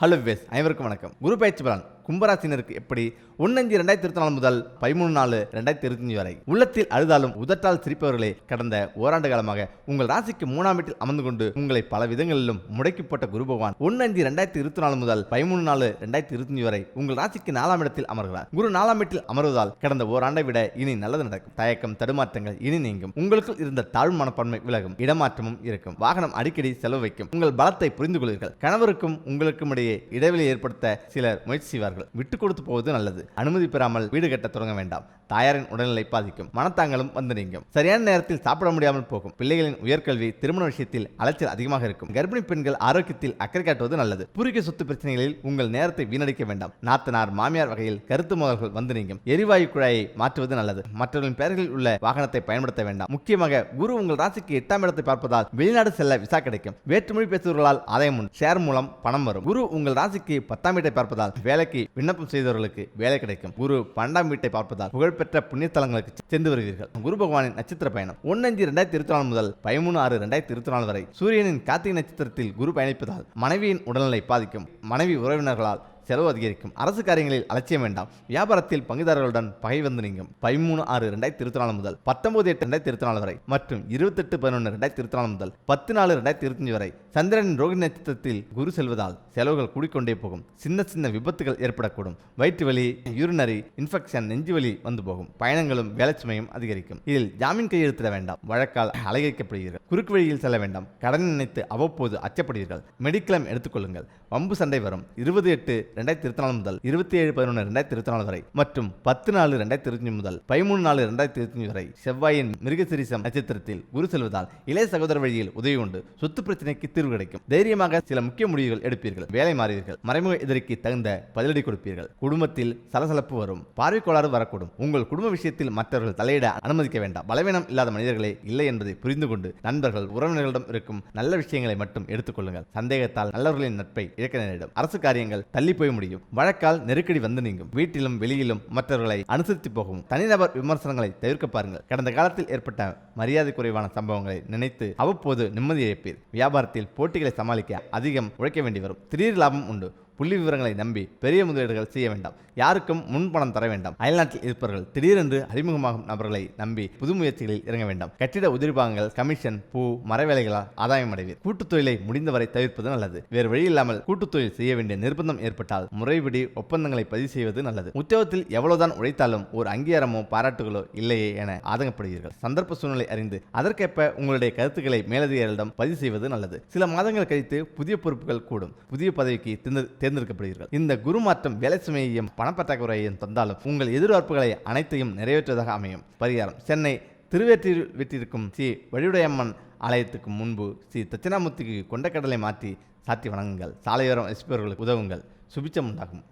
Hello விஸ் அனைவருக்கும் வணக்கம். குரு பயிற்சி பலன். கும்பராசினருக்கு எப்படி? ஒன்னஞ்சு ரெண்டாயிரத்தி இருபத்தி நாலு முதல் பதிமூணு நாலு ரெண்டாயிரத்தி இருபத்தஞ்சு வரை. உள்ளத்தில் அழுதாலும் உதட்டால் சிரிப்பவர்களே கடந்த ஓராண்டு காலமாக உங்கள் ராசிக்கு மூணாம் வீட்டில் அமர்ந்து கொண்டு உங்களை பல விதங்களிலும் முடக்கிப்பட்ட குரு பகவான் ஒன்னஞ்சு ரெண்டாயிரத்தி இருபத்தி நாலு முதல் பதிமூணு நாலு ரெண்டாயிரத்தி இருபத்தஞ்சு வரை உங்கள் ராசிக்கு நாலாம் இடத்தில் அமர்கிறார். குரு நாலாம் வீட்டில் அமர்வதால் கடந்த ஓராண்டை விட இனி நல்லது நடக்கும். தயக்கம் தடுமாற்றங்கள் இனி நீங்கும். உங்களுக்குள் இருந்த தாழ்வு மனப்பான்மை விலகும். இடமாற்றமும் இருக்கும். வாகனம் அடிக்கடி செலவு வைக்கும். உங்கள் பலத்தை புரிந்து கொள்வீர்கள் கணவருக்கும் உங்களுக்கும் இடையே இடைவெளி ஏற்படுத்த சிலர் முயற்சி செய்வார்கள். விட்டு கொடுத்து போவது நல்லது. அனுமதி பெறாமல் வீடு கட்ட தொடங்க வேண்டாம். தாயாரின் உடல்நிலை பாதிக்கும். மனத்தாங்களும் வந்து நீங்கும். சரியான நேரத்தில் சாப்பிட முடியாமல் போகும். பிள்ளைகளின் உயர்கல்வி திருமண விஷயத்தில் அலைச்சல் அதிகமாக இருக்கும். கர்ப்பிணி பெண்கள் ஆரோக்கியத்தில் அக்கறை காட்டுவது நல்லது. பூர்வீக சொத்து பிரச்சனைகளில் உங்கள் நேரத்தை வீணடிக்க வேண்டாம். நாத்தனார் மாமியார் வகையில் கருத்து மோதல்கள் வந்து நீங்கும். எரிவாயு குழாயை மாற்றுவது நல்லது. மற்றவர்களின் பெயர்களில் உள்ள வாகனத்தை பயன்படுத்த வேண்டாம். முக்கியமாக குரு உங்கள் ராசிக்கு எட்டாம் இடத்தை பார்ப்பதால் வெளிநாடு செல்ல விசா கிடைக்கும். வேற்றுமொழி பேசுபவர்களால் ஆதாயம் ஷேர் மூலம் பணம் வரும். குரு உங்கள் ராசிக்கு பத்தாம் வீட்டை பார்ப்பதால் வேலைக்கு விண்ணப்பம் செய்தவர்களுக்கு வேலை கிடைக்கும். குரு பன்னெண்டாம் வீட்டை பார்ப்பதால் புகழ்பெற்ற புண்ணியத்தலங்களுக்கு சென்று வருவீர்கள் குரு பகவானின் நட்சத்திர பயணம் ஒன்னஞ்சு ரெண்டாயிரத்தி இருபத்தி நாலு முதல் பதிமூணு ஆறு ரெண்டாயிரத்தி இருபத்தி நாலு வரை சூரியனின் கார்த்திகை நட்சத்திரத்தில் குரு பயணிப்பதால் மனைவியின் உடல்நிலை பாதிக்கும். மனைவி உறவினர்களால் செலவு அதிகரிக்கும். அரசு காரியங்களில் அலட்சியம் வேண்டாம். வியாபாரத்தில் பங்குதாரர்களுடன் பகை வந்து நீங்கும். பதிமூணு ஆறு ரெண்டாயிரத்தி இருபத்தி நாலு முதல் பத்தொன்பது எட்டு ரெண்டாயிரத்தி இருபத்தி நாலு வரை மற்றும் இருபத்தெட்டு பதினொன்று ரெண்டாயிரத்தி இருபத்தி நாலு முதல் பத்து நாலு ரெண்டாயிரத்தி இருபத்தஞ்சு வரை சந்திரனின் ரோகி நட்சத்திரத்தில் குரு செல்வதால் செலவுகள் கூடிக்கொண்டே போகும். சின்ன சின்ன விபத்துகள் ஏற்படக்கூடும். வயிற்று வலி யூரினரி இன்ஃபெக்ஷன் நெஞ்சு வலி வந்து போகும். பயணங்களும் வேலைச்சுமையும் அதிகரிக்கும். இதில் ஜாமீன் கையெழுத்திட வேண்டாம். வழக்கால் அலங்கரிக்கப்படுவீர்கள் குறுக்கு வழியில் செல்ல வேண்டாம். கடன் நினைத்து அவ்வப்போது அச்சப்படுவீர்கள். மெடிக்ளம் எடுத்துக்கொள்ளுங்கள். வம்பு சண்டை வரும். இருபது எட்டு ரெண்டாயிரத்தி இருபத்தி நாலு முதல் இருபத்தி ஏழு பதினொன்று ரெண்டாயிரத்தி இருபத்தி நாலு வரை மற்றும் பத்து நாலு ரெண்டாயிரத்தி இருபத்தி முதல் பதிமூணு நாலு ரெண்டாயிரத்தி இருபத்தி வரை செவ்வாயின் மிருகசிரிசம் நட்சத்திரத்தில் குரு செல்வதால் இளைய சகோதர வழியில் உதவி உண்டு. சொத்து பிரச்சனைக்கு தீர்வு கிடைக்கும். தைரியமாக சில முக்கிய முடிவுகள் எடுப்பீர்கள். வேலை மாறுவீர்கள் மறைமுக எதிரிக்கு தகுந்த பதிலடி கொடுப்பீர்கள். குடும்பத்தில் சலசலப்பு வரும். பார்வை கோளாறு வரக்கூடும். உங்கள் குடும்ப விஷயத்தில் மற்றவர்கள் தலையிட அனுமதிக்க வேண்டாம். பலவீனம் இல்லாத மனிதர்களே இல்லை என்பதை புரிந்து கொண்டு நண்பர்கள் உறவினர்களிடம் இருக்கும் நல்ல விஷயங்களை மட்டும் எடுத்துக்கொள்ளுங்கள் சந்தேகத்தால் நல்லவர்களின் நட்பை இழக்க நேரிடும். அரசு காரியங்கள் தள்ளி போய் முடியும். வழக்கால் நெருக்கடி வந்து நீங்கும். வீட்டிலும் வெளியிலும் மற்றவர்களை அனுசரித்து போகும் தனிநபர் விமர்சனங்களை தவிர்க்க பாருங்கள். கடந்த காலத்தில் ஏற்பட்ட மரியாதை குறைவான சம்பவங்களை நினைத்து அவ்வப்போது நிம்மதி இழப்பீர். வியாபாரத்தில் போட்டிகளை சமாளிக்க அதிகம் உழைக்க வேண்டி வரும். திடீர் லாபம் உண்டு. புள்ளி விவரங்களை நம்பி பெரிய முதலீடுகள் செய்ய வேண்டாம். யாருக்கும் முன்பணம் தர வேண்டாம். அயல்நாட்டில் இருப்பவர்கள் திடீரென்று அறிமுகமாகும் நபர்களை நம்பி புது முயற்சிகளில் இறங்க வேண்டாம். கட்டிட உதிரிபாகங்கள் கமிஷன் பூ மரவேலைகளால் ஆதாயம் அடைவீர். கூட்டுத் தொழிலை முடிந்தவரை தவிர்ப்பது நல்லது. வேறு வழி இல்லாமல் கூட்டுத் தொழில் செய்ய வேண்டிய நிர்பந்தம் ஏற்பட்டால் முறைப்படி ஒப்பந்தங்களை பதிவு செய்வது நல்லது. உத்தியோகத்தில் எவ்வளவுதான் உழைத்தாலும் ஒரு அங்கீகாரமோ பாராட்டுகளோ இல்லையே என ஆதங்கப்படுவீர்கள். சந்தர்ப்ப சூழ்நிலை அறிந்து அதற்கேற்ப உங்களுடைய கருத்துக்களை மேலதிகாரிகளிடம் பதிவு செய்வது நல்லது. சில மாதங்கள் கழித்து புதிய பொறுப்புகள் கூடும். புதிய பதவிக்கு தேர்ந்து- தேர்ந்தெடுக்கப்படுவீர்கள் இந்த குரு மாற்றம் வேலை சுமையையும் பணப்பற்றாக்குறையையும் தந்தாலும் உங்கள் எதிர்பார்ப்புகளை அனைத்தையும் நிறைவேற்றுவதாக அமையும். பரிகாரம். சென்னை திருவேற்றில் வீட்டிற்கும் ஸ்ரீ வழியுடையம்மன் ஆலயத்துக்கு முன்பு ஸ்ரீ தட்சிணாமூர்த்திக்கு கொண்டக்கடலை மாற்றி சாத்தி வணங்குங்கள். சாலையோரம் எஸ்பியர்களுக்கு உதவுங்கள். சுபிச்சம் உண்டாகும்.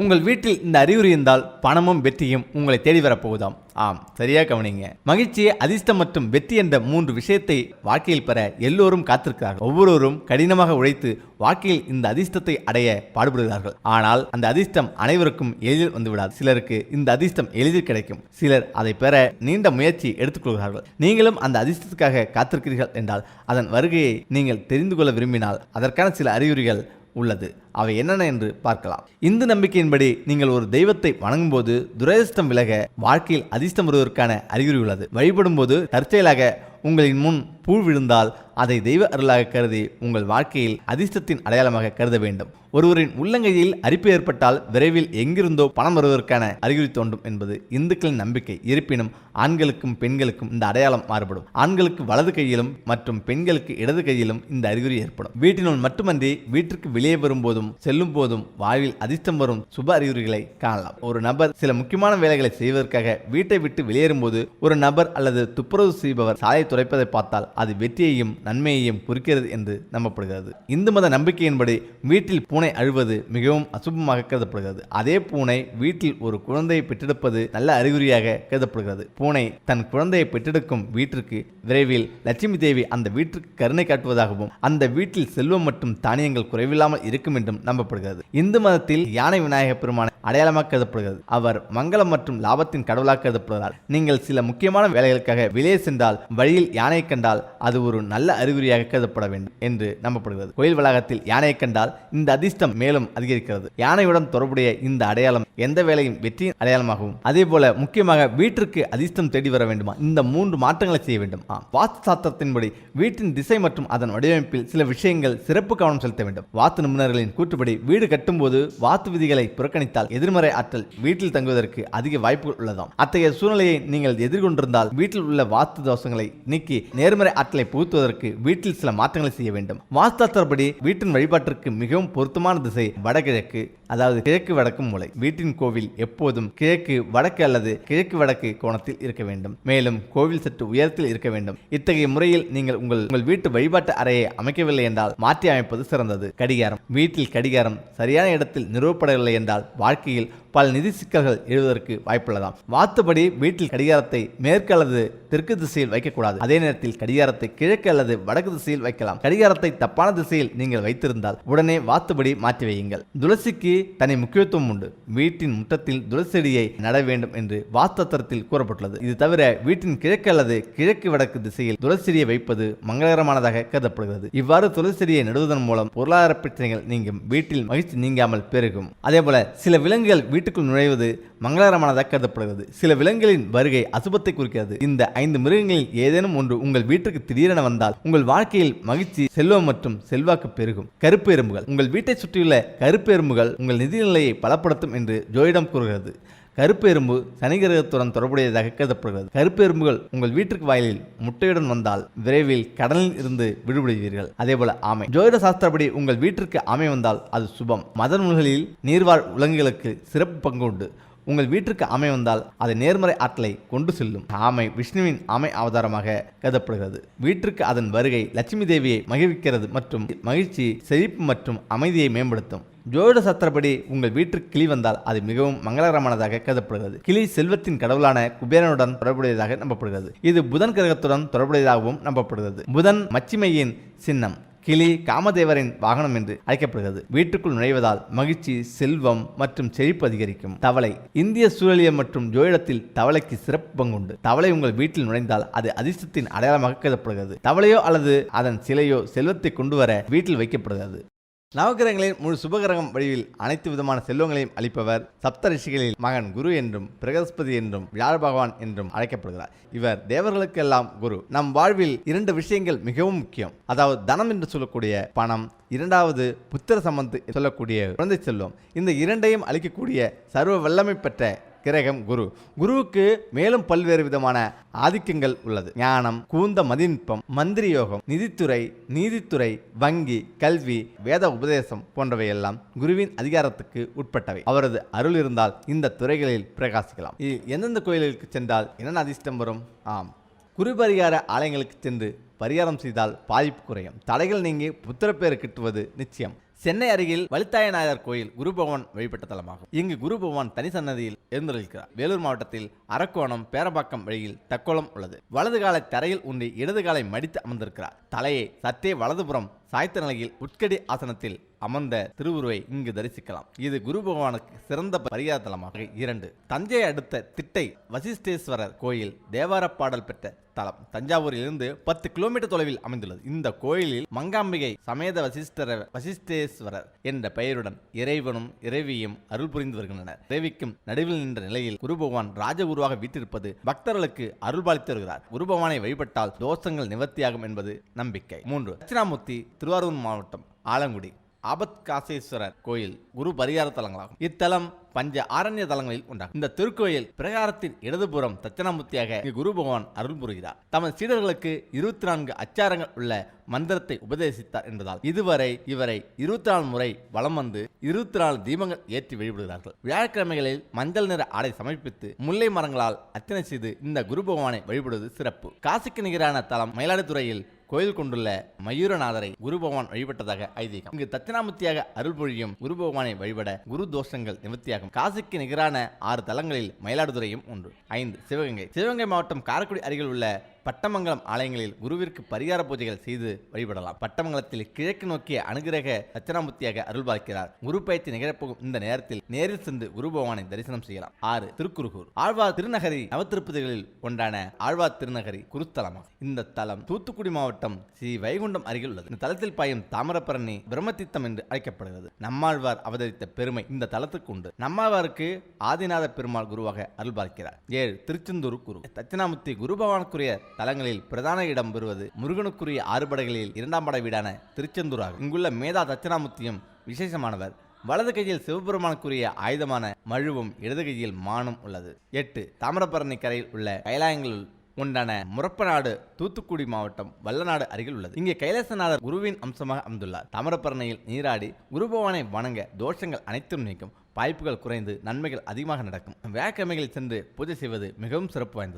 உங்கள் வீட்டில் இந்த அறிகுறி இருந்தால் பணமும் வெற்றியும் உங்களை தேடி வரப்போகுதாம். ஆம் சரியா கவனிங்க. மகிழ்ச்சி அதிர்ஷ்டம் மற்றும் வெற்றி என்ற மூன்று விஷயத்தை வாழ்க்கையில் பெற எல்லோரும் காத்திருக்கிறார்கள். ஒவ்வொருவரும் கடினமாக உழைத்து வாழ்க்கையில் இந்த அதிர்ஷ்டத்தை அடைய பாடுபடுகிறார்கள். ஆனால் அந்த அதிர்ஷ்டம் அனைவருக்கும் எளிதில் வந்துவிடாது. சிலருக்கு இந்த அதிர்ஷ்டம் எளிதில் கிடைக்கும். சிலர் அதை பெற நீண்ட முயற்சி எடுத்துக்கொள்கிறார்கள். நீங்களும் அந்த அதிர்ஷ்டத்துக்காக காத்திருக்கிறீர்கள் என்றால் அதன் வருகையை நீங்கள் தெரிந்து கொள்ள விரும்பினால் அதற்கான சில அறிகுறிகள் உள்ளது. அவை என்னென்ன என்று பார்க்கலாம். இந்து நம்பிக்கையின்படி நீங்கள் ஒரு தெய்வத்தை வணங்கும்போது துரதிர்ஷ்டம் விலக வாழ்க்கையில் அதிர்ஷ்டம் வருவதற்கான அறிகுறி உள்ளது. வழிபடும் போது தற்செயலாக உங்களின் முன் பூ விழுந்தால் அதை தெய்வ அருளாக கருதி உங்கள் வாழ்க்கையில் அதிர்ஷ்டத்தின் அடையாளமாக கருத வேண்டும். ஒருவரின் உள்ளங்கையில் அரிப்பு ஏற்பட்டால் விரைவில் எங்கிருந்தோ பணம் வருவதற்கான அறிகுறி தோன்றும் என்பது இந்துக்களின் நம்பிக்கை. இருப்பினும் ஆண்களுக்கும் பெண்களுக்கும் இந்த அடையாளம் மாறுபடும். ஆண்களுக்கு வலது கையிலும் மற்றும் பெண்களுக்கு இடது கையிலும் இந்த அறிகுறி ஏற்படும். வீட்டினுள் மட்டுமன்றி வீட்டிற்கு வெளியே வரும்போதும் செல்லும் போதும் வாழ்வில் அதிர்ஷ்டம் வரும் சுப அறிகுறிகளை காணலாம். ஒரு நபர் சில முக்கியமான வேலைகளை செய்வதற்காக வீட்டை விட்டு வெளியேறும்போது ஒரு நபர் அல்லது துப்புரவு செய்பவர் சாலை துடைப்பதை பார்த்தால் அது வெற்றியையும் நன்மையையும் குறிக்கிறது என்று நம்பப்படுகிறது. இந்து மத நம்பிக்கையின்படி வீட்டில் பூனை அழுவது மிகவும் அசுபமாக கருதப்படுகிறது. அதே பூனை வீட்டில் ஒரு குழந்தையை பெற்றெடுப்பது நல்ல அறிகுறியாக கருதப்படுகிறது. பூனை தன் குழந்தையை பெற்றெடுக்கும் வீட்டிற்கு விரைவில் லட்சுமி தேவி அந்த வீட்டிற்கு கருணை காட்டுவதாகவும் அந்த வீட்டில் செல்வம் மற்றும் தானியங்கள் குறைவில்லாமல் இருக்கும் என்றும் நம்பப்படுகிறது. இந்து மதத்தில் யானை விநாயக பெருமான அடையாளமாக கருதப்படுகிறது. அவர் மங்களம் மற்றும் லாபத்தின் கடவுளாக கருதப்படுகிறார். நீங்கள் சில முக்கியமான வேலைகளுக்காக வெளியே சென்றால் வழியில் கோயிலில் யானை கண்டால் அது ஒரு நல்ல அறிகுறியாக கருதப்பட வேண்டும் என்று நம்பப்படுகிறது. கோயில் வளாகத்தில் யானையை கண்டால் இந்த அதிர்ஷ்டம் மேலும் அதிகரிக்கிறது. யானையுடன் தொடர்புடைய இந்த அடையாளம் எந்த வேலையும் வெற்றியின் அடையாளமாகவும் அதே போல முக்கியமாக வீட்டிற்கு அதிர்ஷ்டம் தேடி வர வேண்டுமா? இந்த மூன்று மாற்றங்களை செய்ய வேண்டும். ஆம். வாஸ்து சாஸ்திரத்தின்படி வீட்டின் திசை மற்றும் அதன் வடிவமைப்பில் சில விஷயங்கள் சிறப்பு கவனம் செலுத்த வேண்டும். வாத்து நிபுணர்களின் கூற்றுப்படி வீடு கட்டும்போது வாத்து விதிகளை புறக்கணித்தால் எதிர்மறை ஆற்றல் வீட்டில் தங்குவதற்கு அதிக வாய்ப்புகள் உள்ளதாம். அத்தகைய சூழ்நிலையை நீங்கள் எதிர்கொண்டிருந்தால் வீட்டில் உள்ள வாத்து தோஷங்களை நீக்கி நேர்மறை ஆற்றலை புகுத்துவதற்கு வீட்டில் சில மாற்றங்களை செய்ய வேண்டும். வாஸ்தாஸ்திரப்படி வீட்டின் வழிபாட்டிற்கு மிகவும் பொருத்தமான திசை வடகிழக்கு அதாவது கிழக்கு வடக்கு மூலை. வீட்டின் கோவில் எப்போதும் கிழக்கு வடக்கு அல்லது கிழக்கு வடக்கு கோணத்தில் இருக்க வேண்டும். மேலும் கோவில் சற்று உயரத்தில் இருக்க வேண்டும். இத்தகைய முறையில் நீங்கள் உங்கள் உங்கள் வீட்டு வழிபாட்டு அறையை அமைக்கவில்லை என்றால் மாற்றி அமைப்பது சிறந்தது. கடிகாரம். வீட்டில் கடிகாரம் சரியான இடத்தில் நிறுவப்படவில்லை என்றால் வாழ்க்கையில் பல நிதி சிக்கல்கள் எழுவதற்கு வாய்ப்புள்ளதாம். வாத்துப்படி வீட்டில் கடிகாரத்தை மேற்கு அல்லது தெற்கு திசையில் வைக்கக்கூடாது. அதே நேரத்தில் கடிகாரத்தை கிழக்கு அல்லது வடக்கு திசையில் வைக்கலாம். கடிகாரத்தை தப்பான திசையில் நீங்கள் வைத்திருந்தால் உடனே வாத்துப்படி மாற்றி வையுங்கள். துளசிக்கு தனி முக்கியத்துவம் உண்டு. வீட்டின் முற்றத்தில் துளசெடியை நட வேண்டும் என்று வாத்தத்திரத்தில் கூறப்பட்டுள்ளது. இது தவிர வீட்டின் கிழக்கு அல்லது கிழக்கு வடக்கு திசையில் துளசெடியை வைப்பது மங்களகரமானதாக கருதப்படுகிறது. இவ்வாறு துளசெடியை நடுவதன் மூலம் பொருளாதார பிரச்சனைகள் நீங்கும். வீட்டில் மகிழ்ச்சி நீங்காமல் பெருகும். அதேபோல சில விலங்குகள் வீட்டுக்குள் நுழைவது மங்களகரமானதாக கருதப்படுகிறது. சில விலங்குகளின் வருகை அசுபத்தை குறிக்கிறது. இந்த ஐந்து மிருகங்களில் ஏதேனும் ஒன்று உங்கள் வீட்டுக்கு திடீரென வந்தால் உங்கள் வாழ்க்கையில் மகிழ்ச்சி செல்வம் மற்றும் செல்வாக்கு பெருகும். கருப்பு எறும்புகள். உங்கள் வீட்டை சுற்றியுள்ள கருப்பு எறும்புகள் உங்கள் நிதிநிலையை பலப்படுத்தும் என்று ஜோயிடம் கூறுகிறது. கருப்பு எறும்பு சனி கிரகத்துடன் தொடர்புடையதாக கருதப்படுகிறது. கருப்பு எறும்புகள் உங்கள் வீட்டிற்கு வாயிலில் முட்டையுடன் வந்தால் விரைவில் கடலில் இருந்து விடுபடுவீர்கள். அதேபோல ஆமை. ஜோதிட சாஸ்திரப்படி உங்கள் வீட்டிற்கு ஆமை வந்தால் அது சுபம். மத நூல்களில் நீர்வாழ் விலங்குகளுக்கு சிறப்பு பங்கு உண்டு. உங்கள் வீட்டிற்கு ஆமை வந்தால் அது நேர்மறை ஆற்றலை கொண்டு செல்லும். ஆமை விஷ்ணுவின் ஆமை அவதாரமாக கருதப்படுகிறது. வீட்டிற்கு அதன் வருகை லட்சுமி தேவியை மகிழ்விக்கிறது மற்றும் மகிழ்ச்சி செழிப்பு மற்றும் அமைதியை மேம்படுத்தும். ஜோதிட சத்திரப்படி உங்கள் வீட்டிற்கு கிளி வந்தால் அது மிகவும் மங்களகரமானதாக கருதப்படுகிறது. கிளி செல்வத்தின் கடவுளான குபேரனுடன் தொடர்புடையதாக நம்பப்படுகிறது. இது புதன் கிரகத்துடன் தொடர்புடையதாகவும் நம்பப்படுகிறது. புதன் மச்சிமையின் சின்னம். கிளி காமதேவரின் வாகனம் என்று அழைக்கப்படுகிறது. வீட்டுக்குள் நுழைவதால் மகிழ்ச்சி செல்வம் மற்றும் செழிப்பு அதிகரிக்கும். தவளை இந்திய சூழலியல் மற்றும் ஜோயிடத்தில் தவளைக்கு சிறப்பு பங்குண்டு தவளை உங்கள் வீட்டில் நுழைந்தால் அது அதிர்ஷ்டத்தின் அடையாளமாக கருதப்படுகிறது. தவளையோ அல்லது அதன் சிலையோ செல்வத்தை கொண்டு வர வீட்டில் வைக்கப்படுகிறது. நவகிரகங்களின் முழு சுபகிரகம் வடிவில் அனைத்து விதமான செல்வங்களையும் அளிப்பவர் சப்த ரிஷிகளில் மகன் குரு என்றும் பிரகஸ்பதி என்றும் வியாழ பகவான் என்றும் அழைக்கப்படுகிறார். இவர் தேவர்களுக்கெல்லாம் குரு. நம் வாழ்வில் இரண்டு விஷயங்கள் மிகவும் முக்கியம். அதாவது தனம் என்று சொல்லக்கூடிய பணம் இரண்டாவது புத்திர சம்பந்து சொல்லக்கூடிய குழந்தை செல்வம். இந்த இரண்டையும் அளிக்கக்கூடிய சர்வ வல்லமை பெற்ற கிரகம் குரு. குருவுக்கு மேலும் பல்வேறு விதமான ஆதிக்கங்கள் உள்ளது. ஞானம் கூந்த மதிநுட்பம் மந்திரி யோகம் நிதித்துறை நீதித்துறை வங்கி கல்வி வேத உபதேசம் போன்றவையெல்லாம் குருவின் அதிகாரத்துக்கு உட்பட்டவை. அவரது அருள் இருந்தால் இந்த துறைகளில் பிரகாசிக்கலாம். இது எந்தெந்த கோயில்களுக்கு சென்றால் என்னென்ன அதிர்ஷ்டம் வரும்? ஆம். குரு பரிகார ஆலயங்களுக்கு சென்று பரிகாரம் செய்தால் பாதிப்பு குறையும். தடைகள் நீங்கி புத்திரப்பேறு கிட்டுவது நிச்சயம். சென்னை அருகில் வலித்தாயநாயர் கோயில் குருபவன் வழிபட்ட தலமாகும். இங்கு குருபவன் தனி சன்னதியில் எழுந்தருளிக்கிறார் வேலூர் மாவட்டத்தில் அரக்கோணம் பேரபாக்கம் வழியில் தக்கோலம் உள்ளது. வலது காலை தரையில் ஊன்றி இடது காலை மடித்து அமர்ந்திருக்கிறார். தலையை சற்றே வலதுபுறம் சாய்த்த நிலையில் உட்கடி ஆசனத்தில் அமர்ந்த திருவுருவை இங்கு தரிசிக்கலாம். இது குரு பகவானுக்கு சிறந்த பரிகார தலமாக இரண்டு. தஞ்சை அடுத்த திட்டை வசிஷ்டேஸ்வரர் கோயில் தேவார பாடல் பெற்ற தலம். தஞ்சாவூரிலிருந்து பத்து கிலோமீட்டர் தொலைவில் அமைந்துள்ளது. இந்த கோயிலில் மங்காம்பிகை சமேத வசிஷ்டர வசிஷ்டேஸ்வரர் என்ற பெயருடன் இறைவனும் இறைவியும் அருள் புரிந்து வருகின்றனர். இறைவிக்கும் நடுவில் நின்ற நிலையில் குரு பகவான் ராஜகுருவாக வீட்டிருப்பது பக்தர்களுக்கு அருள்பாலித்து வருகிறார். குரு பகவானை வழிபட்டால் தோஷங்கள் நிவர்த்தியாகும் என்பது நம்பிக்கை. மூன்று. தட்சிணாமூர்த்தி திருவாரூர் மாவட்டம் ஆலங்குடி. ஆபத்காசேஸ்வரர் கோயில் குரு பரிகார தலங்களாகும். இத்தலம் பஞ்ச ஆரண்ய தலங்களில் ஒன்றாகும். இந்த திருக்கோயில் பிரகாரத்தின் இடதுபுறம் தட்சணாமூர்த்தியாக குரு பகவான் அருள் புரிகிறார். தமது சீடர்களுக்கு இருபத்தி நான்கு அச்சாரங்கள் உள்ள மந்திரத்தை உபதேசித்தார் என்பதால் இதுவரை இவரை இருபத்தி நாலு முறை வலம் வந்து இருபத்தி நாலு தீபங்கள் ஏற்றி வழிபடுகிறார்கள். வியாழக்கிழமைகளில் மஞ்சள் நிற ஆடை சமர்ப்பித்து முல்லை மரங்களால் அர்ச்சனை செய்து இந்த குரு பகவானை வழிபடுவது சிறப்பு. காசிக்கு நிகரான தலம் மயிலாடுதுறையில் கோயில் கொண்டுள்ள மயூரநாதரை குரு பகவான் வழிபட்டதாக ஐதீகம். இங்கு தட்சிணாமூர்த்தியாக அருள் பொழியும் குரு பகவானை வழிபட குரு தோஷங்கள் நிவர்த்தியாகும் காசிக்கு நிகரான ஆறு தலங்களில் மயிலாடுதுறையும் ஒன்று. ஐந்து சிவகங்கை. சிவகங்கை மாவட்டம் காரைக்குடி அருகில் உள்ள பட்டமங்கலம் ஆலயங்களில் குருவிற்கு பரிகார பூஜைகள் செய்து வழிபடலாம். பட்டமங்கலத்தில் கிழக்கு நோக்கிய அனுகிரக தட்சிணாமூர்த்தியாக அருள் பார்க்கிறார் குரு பயிற்சி நிகழப்போகும் இந்த நேரத்தில் நேரில் சென்று குரு பகவானை தரிசனம் செய்யலாம். ஆறு திருக்குறுகூர் ஆழ்வார் திருநகரி நவத்திருப்பதிகளில் ஒன்றான ஆழ்வார் திருநகரி குருத்தலமாகும். இந்த தலம் தூத்துக்குடி மாவட்டம் ஸ்ரீ வைகுண்டம் அருகில் உள்ளது. இந்த தலத்தில் பாயும் தாமரபரணி பிரம்மதித்தம் என்று அழைக்கப்படுகிறது. நம்மாழ்வார் அவதரித்த பெருமை இந்த தலத்துக்கு உண்டு. நம்மாழ்வாருக்கு ஆதிநாத பெருமாள் குருவாக அருள் பார்க்கிறார் ஏழு திருச்செந்தூர் குரு. தட்சிணாமூர்த்தி குரு பகவானுக்குரிய தலங்களில் பிரதான இடம் பெறுவது முருகனுக்குரிய ஆறுபடைகளில் இரண்டாம் படை வீடான திருச்செந்தூர் ஆகும் இங்குள்ள மேதா தட்சிணாமூர்த்தியும் விசேஷமானவர். வலது கையில் சிவபெருமானுக்குரிய ஆயுதமான மழுவும் இடது கையில் மானும் உள்ளது. எட்டு தாமிரபரணி கரையில் உள்ள கைலாயங்களில் உண்டான முரப்பநாடு தூத்துக்குடி மாவட்டம் வல்லநாடு அருகில் உள்ளது. இங்கே கைலாசநாதர் குருவின் அம்சமாக அமைந்துள்ளார். தாமிரபரணியில் நீராடி குருபவானை வணங்க தோஷங்கள் அனைத்தும் நீக்கும். வாய்ப்புகள் குறைந்து நன்மைகள் அதிகமாக நடக்கும். வேக்கமைகளில் சென்று பூஜை செய்வது மிகவும் சிறப்பு வாய்ந்தது.